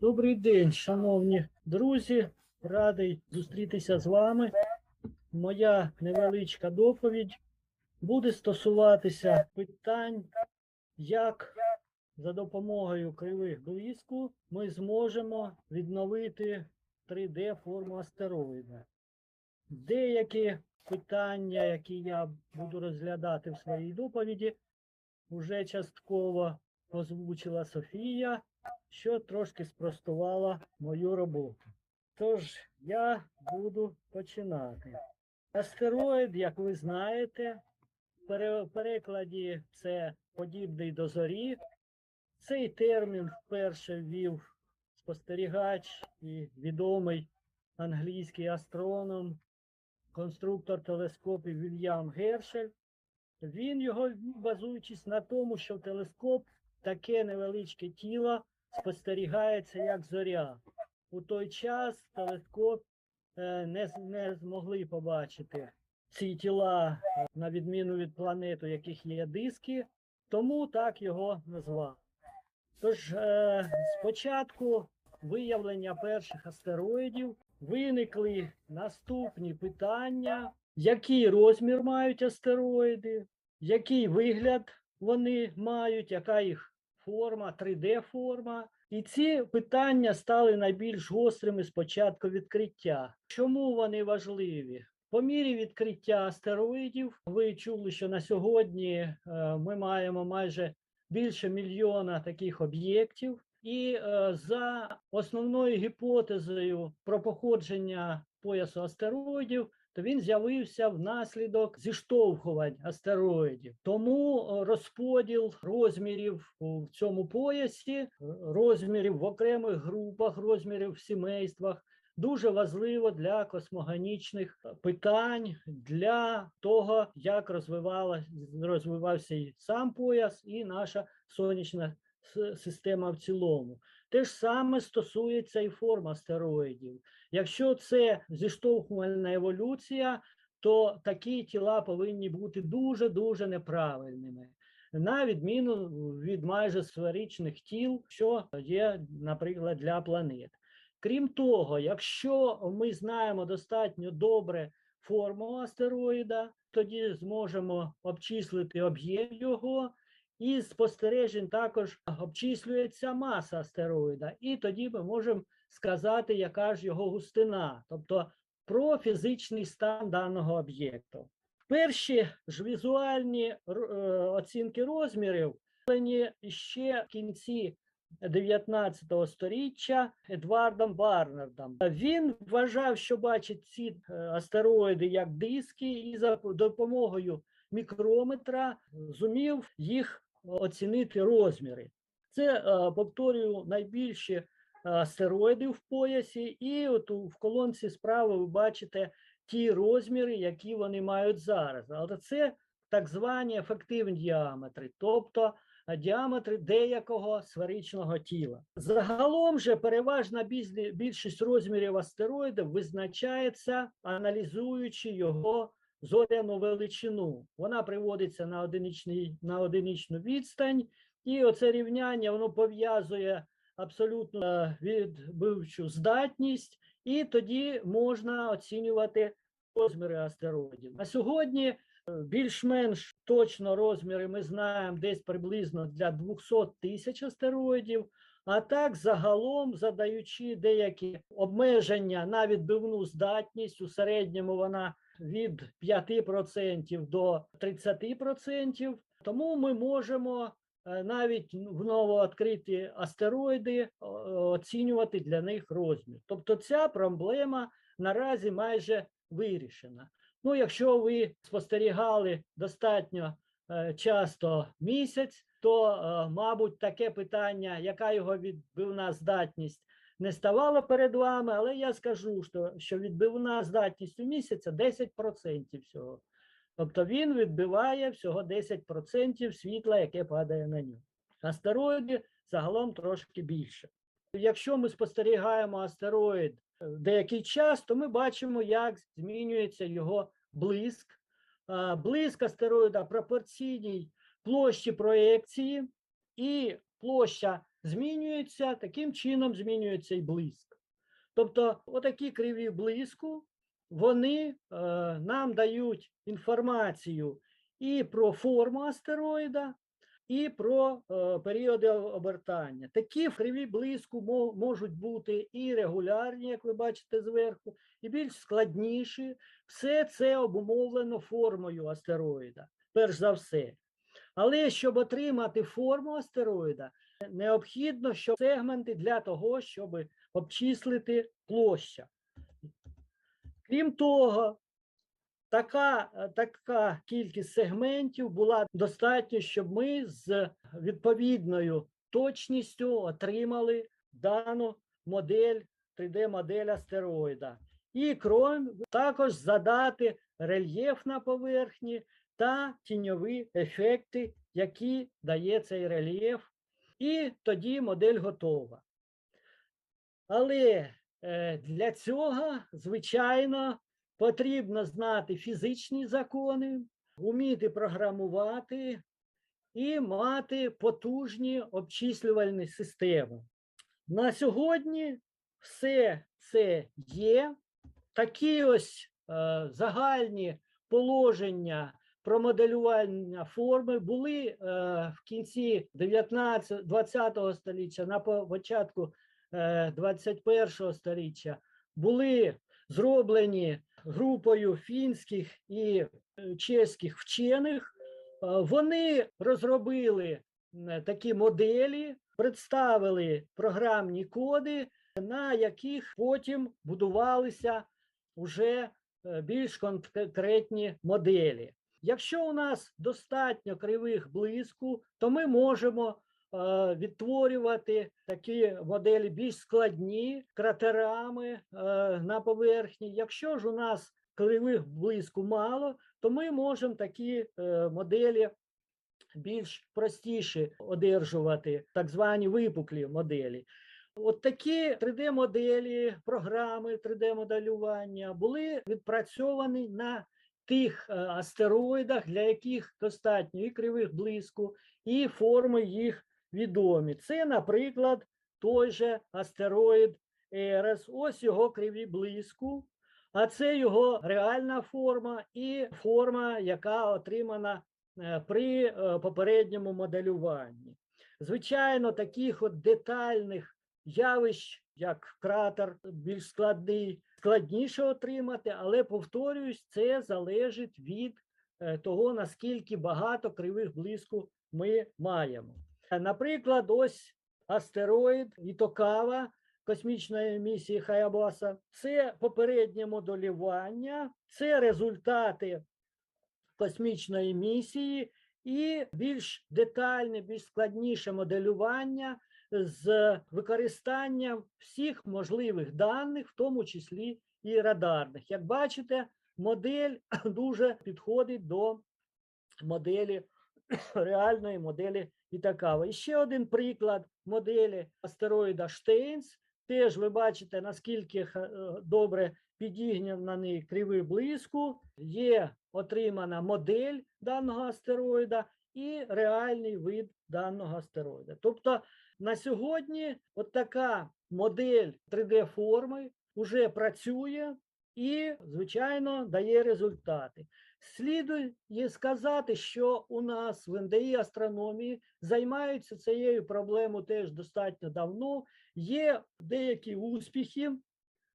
Добрий день, шановні друзі. Радий зустрітися з вами. Моя невеличка доповідь буде стосуватися питань, як за допомогою кривих блиску ми зможемо відновити 3D форму астероїда. Деякі питання, які я буду розглядати в своїй доповіді, вже частково озвучила Софія що трошки спростувала мою роботу. Тож я буду починати. Астероїд, як ви знаєте, в перекладі це подібний до зорі. Цей термін вперше ввів спостерігач і відомий англійський астроном, конструктор телескопів Вільям Гершель. Він його базуючись на тому, що в телескоп таке невеличке тіло спостерігається як зоря. У той час телескоп е, не, не змогли побачити ці тіла, е, на відміну від планет, яких є диски, тому так його назвав. Тож е, спочатку виявлення перших астероїдів виникли наступні питання, який розмір мають астероїди, який вигляд вони мають, яка їх форма, 3D-форма. І ці питання стали найбільш гострими з початку відкриття. Чому вони важливі? По мірі відкриття астероїдів, ви чули, що на сьогодні е, ми маємо майже більше мільйона таких об'єктів. І е, за основною гіпотезою про походження поясу астероїдів, то він з'явився внаслідок зіштовхувань астероїдів. Тому е, розподіл розмірів у цьому поясі, е, розмірів в окремих групах, розмірів в сімействах. Дуже важливо для космогонічних питань, для того, як розвивався і сам пояс, і наша сонячна система в цілому. Те ж саме стосується і форм астероїдів. Якщо це зіштовхувальна еволюція, то такі тіла повинні бути дуже-дуже неправильними, на відміну від майже сферичних тіл, що є, наприклад, для планет. Крім того, якщо ми знаємо достатньо добре форму астероїда, тоді зможемо обчислити об'єм його, і з спостережень також обчислюється маса астероїда, і тоді ми можемо сказати, яка ж його густина, тобто про фізичний стан даного об'єкту. Перші ж візуальні е, оцінки розмірів ще в кінці 19 століття Едвардом Барнардом. Він вважав, що бачить ці е, астероїди як диски, і за допомогою мікрометра зумів їх оцінити розміри. Це, е, повторюю, найбільші астероїди в поясі, і от в колонці справа ви бачите ті розміри, які вони мають зараз. Але це так звані ефективні діаметри, тобто діаметри деякого сферичного тіла. Загалом же переважна більшість розмірів астероїда визначається, аналізуючи його зоряну величину. Вона приводиться на, одиничний, на одиничну відстань, і оце рівняння воно пов'язує абсолютно е, відбивчу здатність, і тоді можна оцінювати розміри астероїдів. На сьогодні е, більш-менш точно розміри ми знаємо десь приблизно для 200 тисяч астероїдів. А так, загалом, задаючи деякі обмеження на відбивну здатність, у середньому вона від 5% до 30%, тому ми можемо е, навіть в новооткриті астероїди оцінювати для них розмір. Тобто ця проблема наразі майже вирішена. Ну, якщо ви спостерігали достатньо е, часто місяць, то, е, мабуть, таке питання, яка його відбивна здатність, не ставало перед вами, але я скажу, що, що відбивна здатність у місяця 10% всього. Тобто він відбиває всього 10% світла, яке падає на нього. Астероїди загалом трошки більше. Якщо ми спостерігаємо астероїд е, деякий час, то ми бачимо, як змінюється його блиск. Блиск астероїда пропорційній площі проекції, і площа змінюється, таким чином змінюється і блиск. Тобто, отакі криві блиску, вони е, нам дають інформацію і про форму астероїда, і про е, періоди обертання. Такі криві блиску можуть бути і регулярні, як ви бачите зверху, і більш складніші. Все це обумовлено формою астероїда, перш за все. Але щоб отримати форму астероїда, необхідно, щоб сегменти для того, щоб обчислити площа. Крім того, така, така кількість сегментів була достатньо, щоб ми з відповідною точністю отримали дану модель 3D-модель астероїда. І крім також задати рельєф на поверхні та тіньові ефекти, які дає цей рельєф. І тоді модель готова. Але е, для цього, звичайно, потрібно знати фізичні закони, вміти програмувати і мати потужні обчислювальні системи. На сьогодні все це є. Такі ось е, загальні положення про моделювання форми були е, в кінці 19 20 століття, на початку е, 21 століття, були зроблені групою фінських і е, чеських вчених. Е, Вони розробили такі моделі, представили програмні коди, на яких потім будувалися вже е, більш конкретні моделі. Якщо у нас достатньо кривих блиску, то ми можемо е, відтворювати такі моделі більш складні кратерами е, на поверхні. Якщо ж у нас кривих блиску мало, то ми можемо такі е, моделі більш простіші одержувати, так звані випуклі моделі. От такі 3D-моделі, програми 3D-моделювання були відпрацьовані на тих е, астероїдах, для яких достатньо і кривих блиску, і форми їх відомі. Це, наприклад, той же астероїд Ерес, ось його криві блиску, а це його реальна форма і форма, яка отримана е, при е, попередньому моделюванні. Звичайно, таких от детальних явищ, як кратер, більш складний, складніше отримати, але повторююсь, це залежить від е, того, наскільки багато кривих блиску ми маємо. Е, Наприклад, ось астероїд Ітокава космічної місії Хаябаса. Це попереднє моделювання, це результати космічної місії і більш детальне, більш складніше моделювання з використанням всіх можливих даних, в тому числі і радарних. Як бачите, модель дуже підходить до моделі реальної моделі Ітакава. І ще один приклад моделі астероїда Штейнс. Теж ви бачите, наскільки е, добре підігнаний кривий блиску. Є отримана модель даного астероїда і реальний вид даного астероїда. Тобто на сьогодні от така модель 3D-форми вже працює і, звичайно, дає результати. Слідує сказати, що у нас в НДІ астрономії займаються цією проблемою теж достатньо давно. Є деякі успіхи.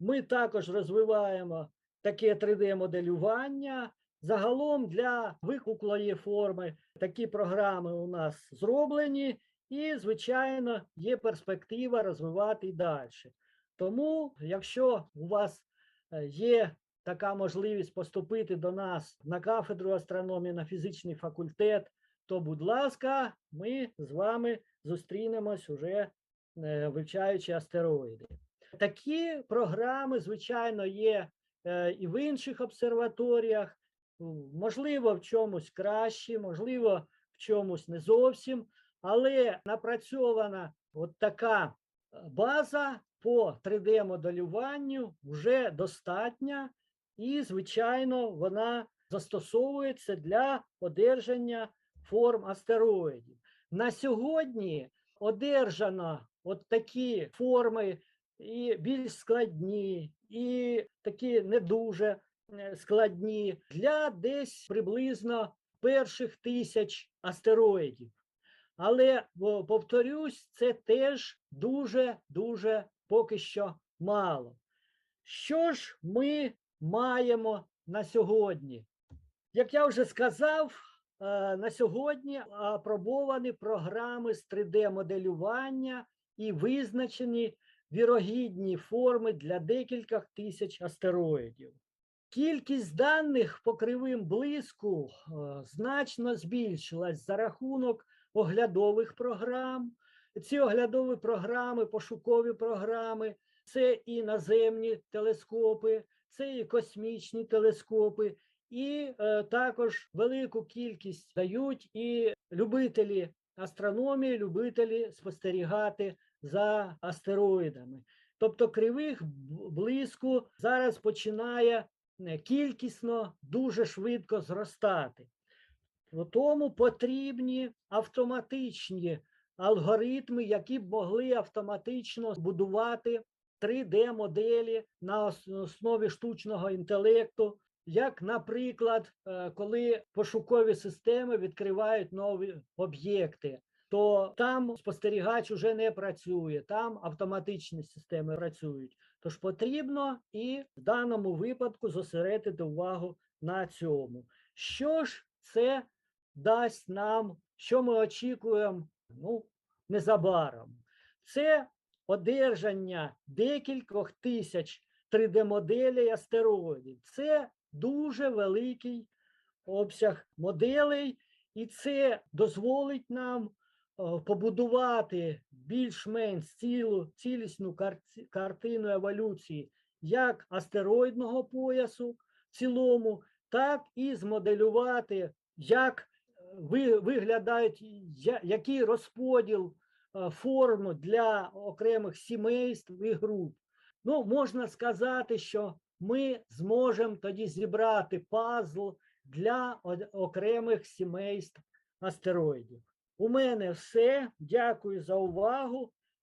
Ми також розвиваємо таке 3D-моделювання. Загалом для викуклої форми такі програми у нас зроблені, і, звичайно, є перспектива розвивати і далі. Тому, якщо у вас є така можливість поступити до нас на кафедру астрономії на фізичний факультет, то, будь ласка, ми з вами зустрінемось уже е, вивчаючи астероїди. Такі програми, звичайно, є е, і в інших обсерваторіях, можливо, в чомусь краще, можливо, в чомусь не зовсім, але напрацьована от така е, база по 3D-моделюванню вже достатня, і, звичайно, вона застосовується для одержання форм астероїдів. На сьогодні одержано от такі форми, і більш складні, і такі не дуже е, складні для десь приблизно перших тисяч астероїдів. Але повторюсь, це теж дуже дуже поки що мало. Що ж ми маємо на сьогодні? Як я вже сказав, е, на сьогодні апробовані програми з 3D-моделювання і визначені вірогідні форми для декількох тисяч астероїдів. Кількість даних по кривим блиску е, значно збільшилась за рахунок оглядових програм. Ці оглядові програми, пошукові програми, це і наземні телескопи, це і космічні телескопи, і е, також велику кількість дають і любителі астрономії, любителі спостерігати за астероїдами. Тобто кривих б- блиску зараз починає е, кількісно дуже швидко зростати. Тому потрібні автоматичні алгоритми, які б могли автоматично будувати 3D-моделі на основі штучного інтелекту, як, наприклад, е, коли пошукові системи відкривають нові об'єкти, то там спостерігач уже не працює, там автоматичні системи працюють. Тож потрібно і в даному випадку зосередити увагу на цьому. Що ж це дасть нам, що ми очікуємо ну, незабаром? Це одержання декількох тисяч 3D-моделей астероїдів. Це дуже великий обсяг моделей, і це дозволить нам е, побудувати більш-менш цілу, цілісну картину еволюції як астероїдного поясу в цілому, так і змоделювати, як е, ви, виглядають, який розподіл форм для окремих сімейств і груп. Ну, можна сказати, що ми зможемо тоді зібрати пазл для окремих сімейств астероїдів. У мене все. Дякую за увагу.